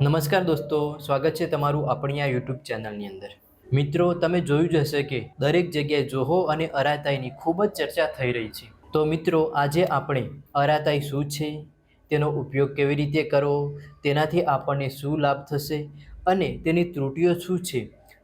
નમસ્કાર દોસ્તો, સ્વાગત છે તમારું આપણી આ યુટ્યુબ ચેનલની અંદર. મિત્રો, તમે જોયું જ હશે કે દરેક જગ્યાએ જોહો અને અરાતાઈની ખૂબ જ ચર્ચા થઈ રહી છે. તો મિત્રો, આજે આપણે અરાતાઈ શું છે, તેનો ઉપયોગ કેવી રીતે કરવો તેનાથી આપણને શું લાભ થશે અને તેની ત્રુટીઓ શું છે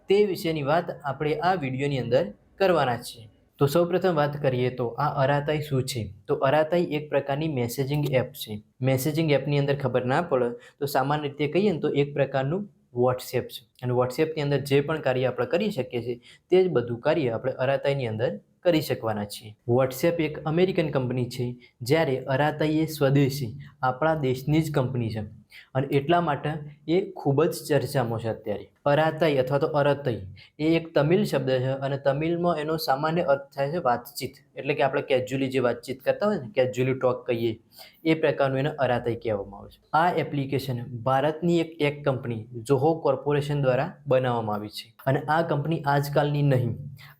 તે વિશેની વાત આપણે આ વિડીયોની અંદર કરવાના છીએ. તો સૌપ્રથમ વાત કરીએ તો આ અરાતાઈ શું છે? તો અરાતાઈ એક પ્રકારની મેસેજિંગ એપ છે. મેસેજિંગ એપની અંદર ખબર ના પડે તો સામાન્ય રીતે કહીએ ને તો એક પ્રકારનું વોટ્સએપ છે. અને વોટ્સએપની અંદર જે પણ કાર્ય આપણે કરી શકીએ છીએ, તે જ બધું કાર્ય આપણે અરાતાઈની અંદર કરી શકવાના છીએ. વોટ્સએપ એક અમેરિકન કંપની છે, જ્યારે અરાતાઈ એ સ્વદેશી, આપણા દેશની જ કંપની છે. અને એટલા માટે એ ખૂબ જ ચર્ચામાં છે અત્યારે. અરાતાઈ અથવા તો અરતઈ એ એક તમિલ શબ્દ છે અને તમિલમાં એનો સામાન્ય અર્થ થાય છે વાતચીત. એટલે કે આપણે કેજ્યુઅલી જે વાતચીત કરતા હોય ને કેજ્યુઅલી ટોક કહીએ, એ પ્રકારનું એને અરાતાઈ કહેવામાં આવે છે. આ એપ્લિકેશન ભારતની એક ટેક કંપની જોહો કોર્પોરેશન દ્વારા બનાવવામાં આવી છે. અને આ કંપની આજકાલની નહીં.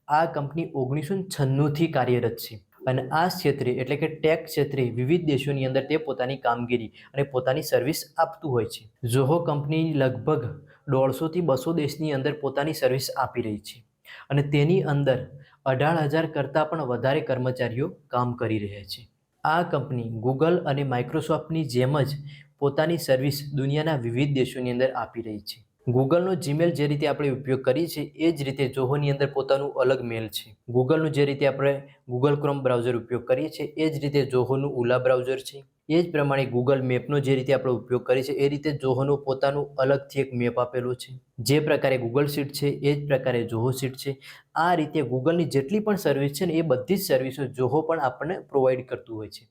આ કંપની ઓગણીસો છન્નુંથી કાર્યરત છે. અને આ ક્ષેત્રે, એટલે કે ટેક ક્ષેત્રે વિવિધ દેશોની અંદર તે પોતાની કામગીરી અને પોતાની સર્વિસ આપતું હોય છે. ઝોહો કંપની લગભગ દોઢસોથી બસો દેશની અંદર પોતાની સર્વિસ આપી રહી છે અને તેની અંદર અઢાર હજાર કરતાં પણ વધારે કર્મચારીઓ કામ કરી રહ્યા છે. આ કંપની ગૂગલ અને માઇક્રોસોફ્ટની જેમ જ પોતાની સર્વિસ દુનિયાના વિવિધ દેશોની અંદર આપી રહી છે. ગૂગલનો જીમેલ જે રીતે આપણે ઉપયોગ કરીએ છીએ, એ જ રીતે જોહોની અંદર પોતાનું અલગ મેલ છે. ગૂગલનું જે રીતે આપણે ગૂગલ ક્રોમ બ્રાઉઝર ઉપયોગ કરીએ છીએ, એ જ રીતે જોહોનું ઉલા બ્રાઉઝર છે. એ જ પ્રમાણે ગૂગલ મેપનો જે રીતે આપણે ઉપયોગ કરીએ છીએ, એ રીતે જોહોનું પોતાનું અલગથી એક મેપ આપેલું છે. જે પ્રકારે ગૂગલ સીટ છે, એ જ પ્રકારે જોહો સીટ છે. આ રીતે ગૂગલની જેટલી પણ સર્વિસ છે ને, એ બધી જ સર્વિસો જોહો પણ આપણને પ્રોવાઈડ કરતું હોય છે.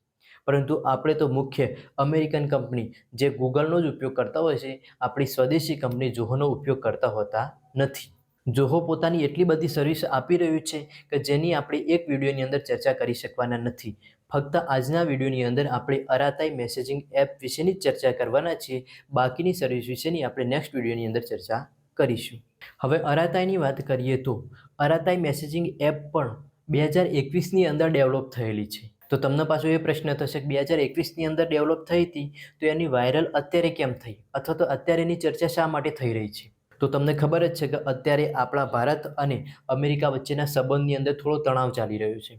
પરંતુ આપણે તો મુખ્ય અમેરિકન કંપની જે ગૂગલનો જ ઉપયોગ કરતા હોય છે, આપણી સ્વદેશી કંપની જોહોનો ઉપયોગ કરતા હોતા નથી. જોહો પોતાની એટલી બધી સર્વિસ આપી રહ્યું છે કે જેની આપણે એક વિડીયોની અંદર ચર્ચા કરી શકવાના નથી. ફક્ત આજના વિડીયોની અંદર આપણે અરાતાઈ મેસેજિંગ એપ વિશેની જ ચર્ચા કરવાના છીએ, બાકીની સર્વિસ વિશેની આપણે નેક્સ્ટ વિડીયોની અંદર ચર્ચા કરીશું. હવે અરાતાઈની વાત કરીએ તો, અરાતાઈ મેસેજિંગ એપ પણ બે હજાર એકવીસની અંદર ડેવલપ થયેલી છે. તો તમને પાછો એ પ્રશ્ન થશે કે બે હજાર એકવીસની અંદર ડેવલપ થઈ હતી, તો એની વાયરલ અત્યારે કેમ થઈ? અથવા તો અત્યારે એની ચર્ચા શા માટે થઈ રહી છે? તો તમને ખબર જ છે કે અત્યારે આપણા ભારત અને અમેરિકા વચ્ચેના સંબંધની અંદર થોડો તણાવ ચાલી રહ્યો છે.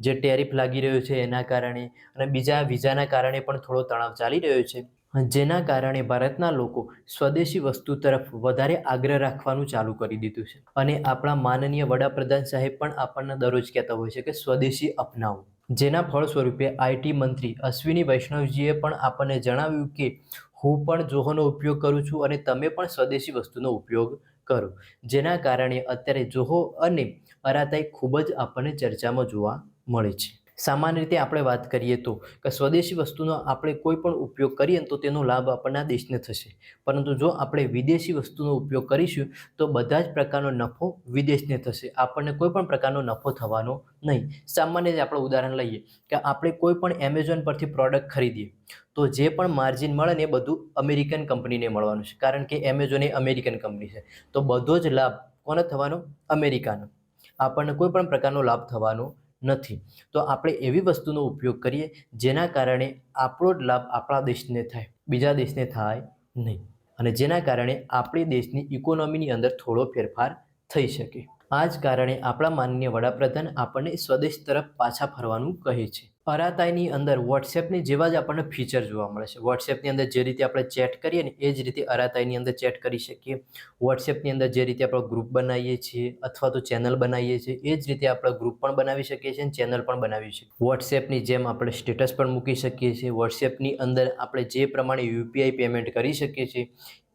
જે ટેરિફ લાગી રહ્યો છે એના કારણે અને બીજા વિઝાના કારણે પણ થોડો તણાવ ચાલી રહ્યો છે. જેના કારણે ભારતના લોકો સ્વદેશી વસ્તુ તરફ વધારે આગ્રહ રાખવાનું ચાલુ કરી દીધું છે. અને આપણા માનનીય વડાપ્રધાન સાહેબ પણ આપણને દરરોજ કહેતા હોય છે કે સ્વદેશી અપનાવો. જેના ફળ સ્વરૂપે આઈટી મંત્રી અશ્વિની વૈષ્ણવજીએ પણ આપણને જણાવ્યું કે હું પણ જોહોનો ઉપયોગ કરું છું અને તમે પણ સ્વદેશી વસ્તુનો ઉપયોગ કરો. જેના કારણે અત્યારે જોહો અને અરાતાઈ ખૂબ જ આપણને ચર્ચામાં જોવા મળે છે. સામાન્ય રીતે આપણે વાત કરીએ તો કે સ્વદેશી વસ્તુનો આપણે કોઈ પણ ઉપયોગ કરીએ તો તેનો લાભ આપણના દેશને થશે. પરંતુ જો આપણે વિદેશી વસ્તુનો ઉપયોગ કરીશું તો બધા જ પ્રકારનો નફો વિદેશને થશે. આપણને કોઈ પણ પ્રકારનો નફો થવાનો નહીં. સામાન્ય રીતે આપણે ઉદાહરણ લઈએ કે આપણે કોઈ પણ એમેઝોન પરથી પ્રોડક્ટ ખરીદીએ તો જે પણ માર્જિન મળે ને એ બધું અમેરિકન કંપનીને મળવાનું છે. કારણ કે એમેઝોન એ અમેરિકન કંપની છે. તો બધો જ લાભ કોને થવાનો? અમેરિકાનો આપણને કોઈ પણ પ્રકારનો લાભ થવાનો નથી. તો આપણે એવી વસ્તુનો ઉપયોગ કરીએ જેના કારણે આપણો જ લાભ આપણા દેશને થાય, બીજા દેશને થાય નહીં. અને જેના કારણે આપણી દેશની ઇકોનોમીની અંદર થોડો ફેરફાર થઈ શકે. આ જ કારણે આપણા માનનીય વડાપ્રધાન આપણને સ્વદેશ તરફ પાછા ફરવાનું કહે છે. અરાતાઈની અંદર વોટ્સએપની જેવા જ આપણને ફીચર જોવા મળે છે. વોટ્સએપની અંદર જે રીતે આપણે ચેટ કરીએ ને, એ જ રીતે અરાતાઈની અંદર ચેટ કરી શકીએ. વોટ્સએપની અંદર જે રીતે આપણે ગ્રુપ બનાવીએ છીએ અથવા તો ચેનલ બનાવીએ છીએ, એ જ રીતે આપણે ગ્રુપ પણ બનાવી શકીએ છીએ અને ચેનલ પણ બનાવી શકીએ વોટ્સએપની જેમ આપણે સ્ટેટસ પણ મૂકી શકીએ છીએ. વોટ્સએપની અંદર આપણે જે પ્રમાણે યુપીઆઈ પેમેન્ટ કરી શકીએ છીએ,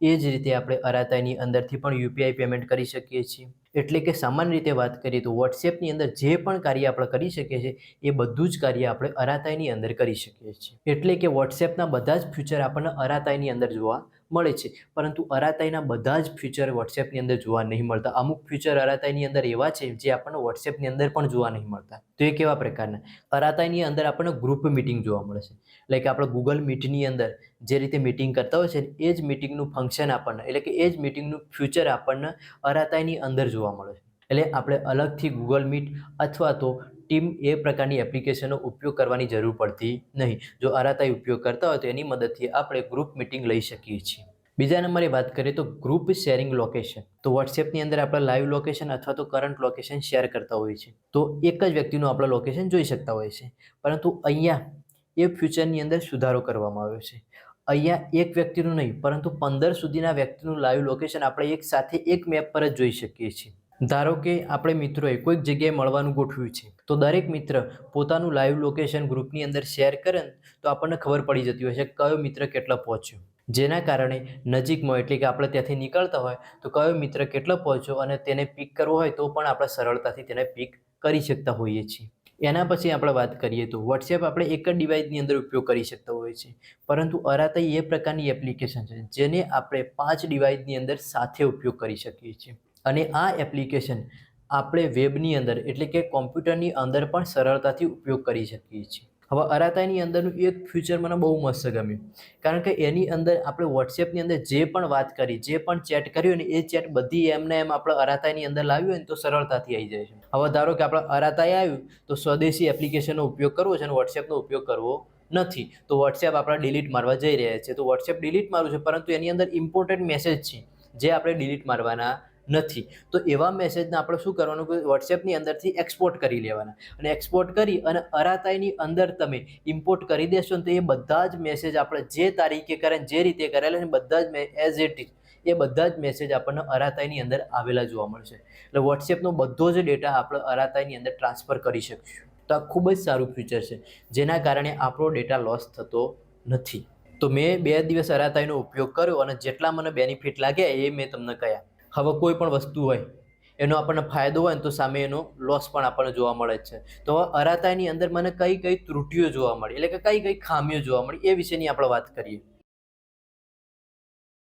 એ જ રીતે આપણે અરાતાઈની અંદરથી પણ યુપીઆઈ પેમેન્ટ કરી શકીએ છીએ. એટલે કે સામાન્ય રીતે વાત કરીએ તો વોટ્સએપની અંદર જે પણ કાર્ય આપણે કરી શકીએ છીએ, એ બધું જ કાર્ય આપણે અરાતાઈની અંદર કરી શકીએ છીએ. એટલે કે વોટ્સએપના બધા જ ફ્યુચર આપણને અરાતાઈની અંદર જોવા મળે છે. પરંતુ અરાતાઈના બધા જ ફ્યુચર વોટ્સએપની અંદર જોવા નહીં મળતા. અમુક ફ્યુચર અરાતાઈની અંદર એવા છે જે આપણને વોટ્સએપની અંદર પણ જોવા નહીં મળતા. તો એ કેવા પ્રકારના? અરાતાઈની અંદર આપણને ગ્રુપ મિટિંગ જોવા મળે છે. લાઈક આપણે ગૂગલ મીટની અંદર જે રીતે મિટિંગ કરતા હોય છે એ જ મિટિંગનું ફંક્શન આપણને, એટલે કે એ જ મિટિંગનું ફ્યુચર આપણને અરાતાઈની અંદર જોવા મળે છે. એટલે આપણે અલગથી ગૂગલ મીટ અથવા તો ટીમ એ પ્રકારની એપ્લિકેશનનો ઉપયોગ કરવાની જરૂર પડતી નહીં. જો અરાતાઈ ઉપયોગ કરતા હોય તો એની મદદથી આપણે ગ્રુપ મિટિંગ લઈ શકીએ છીએ. બીજા નંબરે વાત કરીએ તો ગ્રુપ શેરિંગ લોકેશન. તો વોટ્સએપની અંદર આપણે લાઈવ લોકેશન અથવા તો કરંટ લોકેશન શેર કરતા હોઈએ છીએ. તો એક જ વ્યક્તિનું આપણે લોકેશન જોઈ શકતા હોઈએ છીએ. પરંતુ અહીંયા એ ફ્યુચરની અંદર સુધારો કરવામાં આવ્યો છે. અહીંયા એક વ્યક્તિનું નહીં, પરંતુ પંદર સુધીના વ્યક્તિનું લાઈવ લોકેશન આપણે એક સાથે એક મેપ પર જ જોઈ શકીએ છીએ. ધારો કે આપણે મિત્રોએ કોઈક જગ્યાએ મળવાનું ગોઠવ્યું છે, તો દરેક મિત્ર પોતાનું લાઈવ લોકેશન ગ્રુપની અંદર શેર કરે તો આપણને ખબર પડી જતી હોય છે કયો મિત્ર કેટલો પહોંચ્યો. જેના કારણે નજીકમાં, એટલે કે આપણે ત્યાંથી નીકળતા હોય, તો કયો મિત્ર કેટલો પહોંચ્યો અને તેને પિક કરવો હોય, તો પણ આપણે સરળતાથી તેને પિક કરી શકતા હોઈએ છીએ. એના પછી આપણે વાત કરીએ તો વોટ્સએપ આપણે એક જ ડિવાઇસની અંદર ઉપયોગ કરી શકતા હોઈએ છીએ. પરંતુ અરાતાઈ એ પ્રકારની એપ્લિકેશન છે, જેને આપણે પાંચ ડિવાઇસની અંદર સાથે ઉપયોગ કરી શકીએ છીએ. અને આ એપ્લિકેશન આપણે વેબની અંદર એટલે કે કોમ્પ્યુટરની અંદર પણ સરળતાથી ઉપયોગ કરી શકીએ છીએ. હવે અરાતાઈની અંદરનું એક ફ્યુચર મને બહુ મસ્ત ગમ્યું. કારણ કે એની અંદર આપણે વોટ્સએપની અંદર જે પણ વાત કરી, જે પણ ચેટ કર્યું ને, એ ચેટ બધી એમને એમ આપણે અરાતાઈની અંદર લાવ્યું હોય ને, તો સરળતાથી આવી જાય છે. હવે ધારો કે આપણે અરાતાઈ આવ્યું, તો સ્વદેશી એપ્લિકેશનનો ઉપયોગ કરવો છે અને વોટ્સએપનો ઉપયોગ કરવો નથી. તો વોટ્સએપ આપણે ડિલીટ મારવા જઈ રહ્યા છે. તો વોટ્સએપ ડિલીટ મારવું છે, પરંતુ એની અંદર ઇમ્પોર્ટન્ટ મેસેજ છે, જે આપણે ડિલીટ મારવાના નથી. તો એવા મેસેજને આપણે શું કરવાનું કે વોટ્સએપની અંદરથી એક્સપોર્ટ કરી લેવાના. અને એક્સપોર્ટ કરી અને અરાતાઈની અંદર તમે ઇમ્પોર્ટ કરી દેશો ને તો એ બધા જ મેસેજ આપણે જે તારીખે કરે જે રીતે કરેલા ને બધા જ એઝ ઇટ ઇઝ એ બધા જ મેસેજ આપણને અરાતાઈની અંદર આવેલા જોવા મળશે. એટલે વોટ્સએપનો બધો જ ડેટા આપણે અરાતાઈની અંદર ટ્રાન્સફર કરી શકીશું. તો આ ખૂબ જ સારું ફીચર છે. જેના કારણે આપણો ડેટા લોસ થતો નથી. તો મેં બે દિવસ અરાતાઈનો ઉપયોગ કર્યો અને જેટલા મને બેનિફિટ લાગ્યા એ મેં તમને કહ્યા. હવે કોઈ પણ વસ્તુ હોય, એનો આપણને ફાયદો હોય ને તો સામે એનો લોસ પણ આપણને જોવા મળે છે. તો અરાતાની અંદર મને કઈ કઈ ત્રુટિઓ જોવા મળી, એટલે કે કઈ કઈ ખામીઓ જોવા મળી, એ વિશેની આપણે વાત કરીએ.